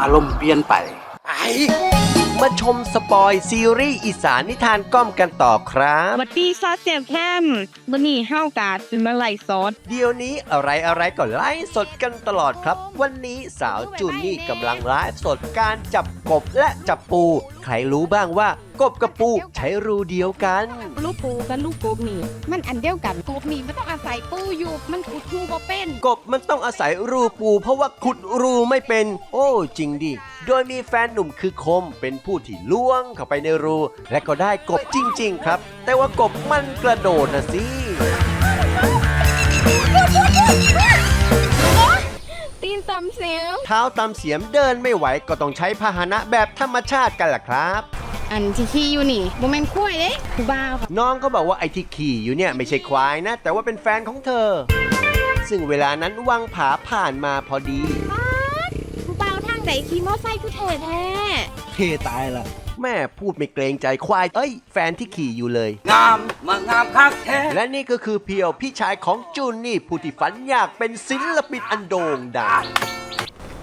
อารมณ์เปลี่ยนไป ไป มาชมสปอยซีรีส์อีสานนิทานก้อมกันต่อครับสวัสดีซอสเสียบแคมวันนี้เฮากาดเป็นมาไล่ซอสเดี๋ยวนี้อะไรอะไรก็ไลฟ์สดกันตลอดครับ วันนี้สาวจุนนี่กำลังไลฟ์สดการจับกบและจับปู ใครรู้บ้างว่ากบกับปูใช้รูเดียวกัน ลูกปูกับลูกกบนี่ มันอันเดียวกันกบนี่มันต้องอาศัยปูอยู่ มันขุดรูบ่เป็น กบมันต้องอาศัยรูปู เพราะว่าขุดรูไม่เป็น โอ้จริงดิ โดยมีแฟนหนุ่มคือคมเป็นผู้ที่ล้วงเข้าไปในรู และก็ได้กบจริง ๆ ครับ แต่ว่ากบมันกระโดดนะสิตีนตำเสียงเท้าตามเสียมเดินไม่ไหวก็ต้องใช้พาหนะแบบธรรมชาติกันล่ะครับอันที่ขี้อยู่นี่บ่แม่นคุ้ยเด้ผู้บ่าวค่ะน้องก็บอกว่าไอ้ที่ขี่อยู่เนี่ยไม่ใช่ควายนะ แต่ว่าเป็นแฟนของเธอ ซึ่งเวลานั้นวังผาผ่านมาพอดีผู้ บ่าวทางใดขี่มอไซค์คือเท่แท้เทตายละแม่พูดไม่เกรงใจควาย เอ้ย แฟนที่ขี่อยู่เลย งามมางามคักแท้และนี่ก็คือเพียวพี่ชายของจูนนี่ผู้ที่ฝันอยากเป็นศิลปินอันโด่งดัง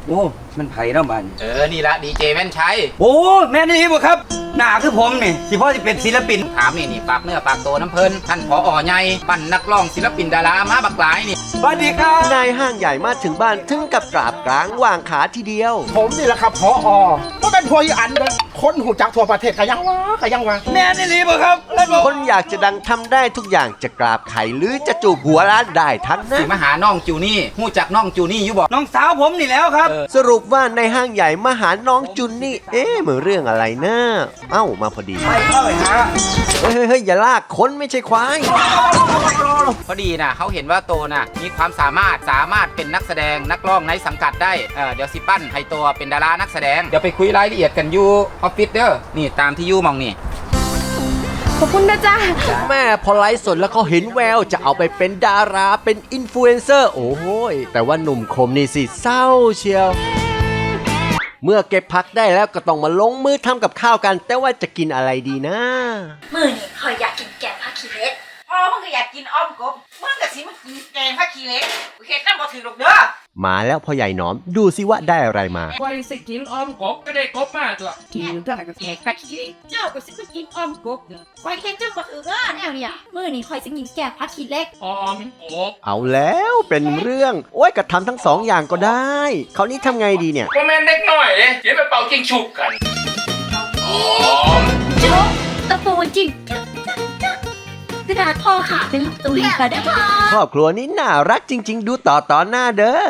โอ้ มันไผ่เนาะบัน เออ นี่ละดีเจแม่นชัยโอ้ แม่นี่บ่ครับ หน้าคือผมนี่สิพ่อจะเป็นศิลปิน ถามนี่นี่ปากเนื้อปากตัวน้ำเพลินท่านพออ่อใหญ่ปั้นนักร้องศิลปินดารามาบักหลายนี่สวัสดีครับนายห้างใหญ่มาถึงบ้านถึงกับกราบกลางวางขาทีเดียว ผมนี่แหละครับพออก็เป็นพวอีอันเด้อคนหูจักทั่วประเทศก็ยังวะก็ยังวะแม่นี่รีบ่ครับแล้วบอกคนอยากจะดังทำได้ทุกอย่างจะกราบไข่หรือจะจูบหัวร้านได้ทั้งนั้สินมาหาน้องจูนี่หู้จักน้องจูนี่อยู่บ่น้องสาวผมนี่แล้วครับ สรุปว่าในห้างใหญ่มาหาน้องจุนนี่ เอ๊ะเหมือนเรื่องอะไรนะเอ้ามาพอดีไปเข้าไปหาเฮ้ยเฮ้ยเฮ้ยอย่าลากคนไม่ใช่ควายพอดีนะเขาเห็นว่าโตนะมีความสามารถสามารถเป็นนักแสดงนักร้องในสังกัดได้เออเดี๋ยวสิปั้นให้ตัวเป็นดารานักแสดงเดี๋ยวไปคุยรายละเอียดกันอยู่ออฟฟิศเด้อนี่ตามที่อยู่มองนี่ขอบคุณนะจ๊ะแม่พอไลฟ์สดแล้วเขาเห็นแววจะเอาไปเป็นดาราเป็นอินฟลูเอนเซอร์โอ้โหยแต่ว่าหนุ่มคมนี่สิเศร้าเชียว เมื่อเก็บพักได้แล้วก็ต้องมาลงมือทำกับข้าวกัน แต่ว่าจะกินอะไรดีนะ มื่อนี่คอยอยากกินแกงผักขี้เหล็กพ่อมึงก็อยากกินอ้อมกบมึงก็สิมากินแกงผักขี้เหล็กกูเฮ็ดน้ำบ่ถือหรอกเด้อ มาแล้วพ่อใหญ่หนอมดูสิว่าได้อะไรมาควายสิกินอ้อมกบก็ได้กบมาตัวกินได้ก็แขกผักขี้เจ้าก็สิมากินอ้อมกบเด้อคอยเฮ็ดเจ้าบ่ถือเด้อแนวเนี่ยมื่อนี่คอยจะกินแกงผักขี้เหล็กอ้อมกบเอาแล้วเป็นเรื่อง โอ้ยก็ทำทั้งสองอย่างก็ได้คราวนี้ทำไงดีเนี่ยก็แม่นเล็กหน่อยเลยเดี๋ยวไปเป่าจิงฉุกกันอ้อมโจ๊กตะปูจริง กระดาษพ่อขาเป็นตุยก็ได้พอครอบครัวนี้น่ารักจริง ๆ ดูต่อต่อหน้าเด้อ